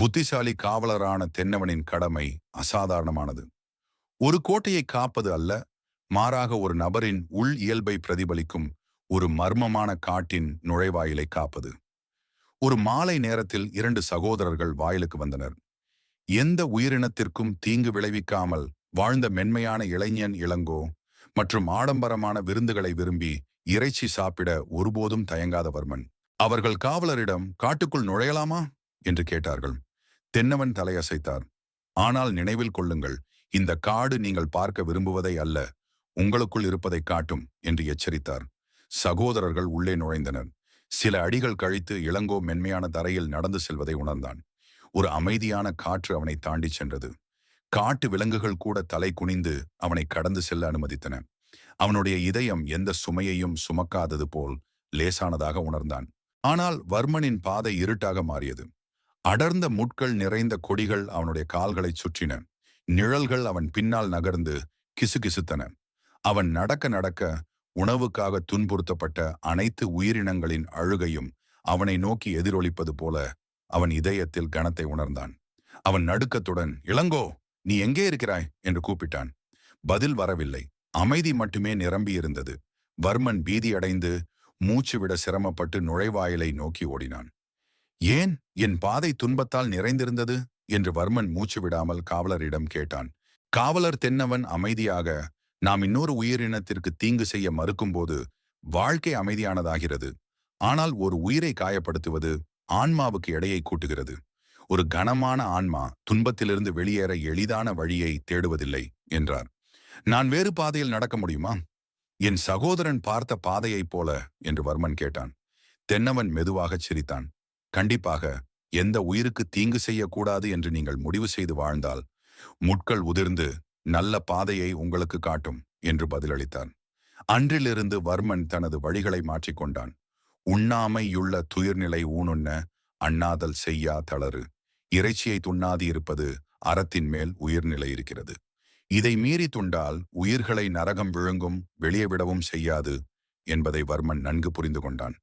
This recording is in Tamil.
புத்திசாலி காவலரான தென்னவனின் கடமை அசாதாரணமானது. ஒரு கோட்டையை காப்பது அல்ல மாறாக ஒரு நபரின் உள் இயல்பை பிரதிபலிக்கும் ஒரு மர்மமான காட்டின் நுழைவாயிலை காப்பது. ஒரு மாலை நேரத்தில் இரண்டு சகோதரர்கள் வாயிலுக்கு வந்தனர். எந்த உயிரினத்திற்கும் தீங்கு விளைவிக்காமல் வாழ்ந்த மென்மையான இளைஞன் இளங்கோ மற்றும் ஆடம்பரமான விருந்துகளை விரும்பி இறைச்சி சாப்பிட ஒருபோதும் தயங்காத வர்மன் அவர்கள் காவலரிடம் காட்டுக்குள் நுழையலாமா? என்று கேட்டார்கள். தென்னவன் தலையசைத்தார். ஆனால் நினைவில் கொள்ளுங்கள் இந்த காடு நீங்கள் பார்க்க விரும்புவதை அல்ல உங்களுக்குள் இருப்பதை காட்டும் என்று எச்சரித்தார். சகோதரர்கள் உள்ளே நுழைந்தனர். சில அடிகள் கழித்து இளங்கோ மென்மையான தரையில் நடந்து செல்வதை உணர்ந்தான். ஒரு அமைதியான காற்று அவனை தாண்டி சென்றது. காட்டு விலங்குகள் கூட தலை குனிந்து அவனை கடந்து செல்ல அனுமதித்தன. அவனுடைய இதயம் எந்த சுமையையும் சுமக்காதது போல் லேசானதாக உணர்ந்தான். ஆனால் வர்மனின் பாதை இருட்டாக மாறியது. அடர்ந்த முட்கள் நிறைந்த கொடிகள் அவனுடைய கால்களைச் சுற்றின. நிழல்கள் அவன் பின்னால் நகர்ந்து கிசுகிசுத்தன. அவன் நடக்க நடக்க உணவுக்காக துன்புறுத்தப்பட்ட அனைத்து உயிரினங்களின் அழுகையும் அவனை நோக்கி எதிரொலிப்பது போல அவன் இதயத்தில் கனத்தை உணர்ந்தான். அவன் நடுக்கத்துடன் இளங்கோ நீ எங்கே இருக்கிறாய்? என்று கூப்பிட்டான். பதில் வரவில்லை. அமைதி மட்டுமே நிரம்பியிருந்தது. வர்மன் பீதியடைந்து மூச்சுவிட சிரமப்பட்டு நுழைவாயிலை நோக்கி ஓடினான். ஏன் என் பாதை துன்பத்தால் நிறைந்திருந்தது? என்று வர்மன் மூச்சு விடாமல் காவலரிடம் கேட்டான். காவலர் தென்னவன் அமைதியாக நாம் இன்னொரு உயிரினத்திற்கு தீங்கு செய்ய மறுக்கும்போது வாழ்க்கை அமைதியானதாகிறது. ஆனால் ஒரு உயிரை காயப்படுத்துவது ஆன்மாவுக்கு எடையை கூட்டுகிறது. ஒரு கனமான ஆன்மா துன்பத்திலிருந்து வெளியேற எளிதான வழியை தேடுவதில்லை என்றார். நான் வேறு பாதையில் நடக்க முடியுமா? என் சகோதரன் பார்த்த பாதையைப் போல என்று வர்மன் கேட்டான். தென்னவன் மெதுவாகச் சிரித்தான். கண்டிப்பாக எந்த உயிருக்கு தீங்கு செய்யக்கூடாது என்று நீங்கள் முடிவு செய்து வாழ்ந்தால் முட்கள் உதிர்ந்து நல்ல பாதையை உங்களுக்கு காட்டும் என்று பதிலளித்தான். அன்றிலிருந்து வர்மன் தனது வழிகளை மாற்றிக்கொண்டான் உண்ணாமையுள்ள துயிர்நிலை ஊனுண்ண அண்ணாதல் செய்யா தளறு. இறைச்சியை துண்ணாதி இருப்பது அறத்தின் மேல் உயிர்நிலை இருக்கிறது. இதை மீறி துண்டால் உயிர்களை நரகம் விழுங்கும் வெளியே விடவும் செய்யாது என்பதை வர்மன் நன்கு புரிந்து கொண்டான்.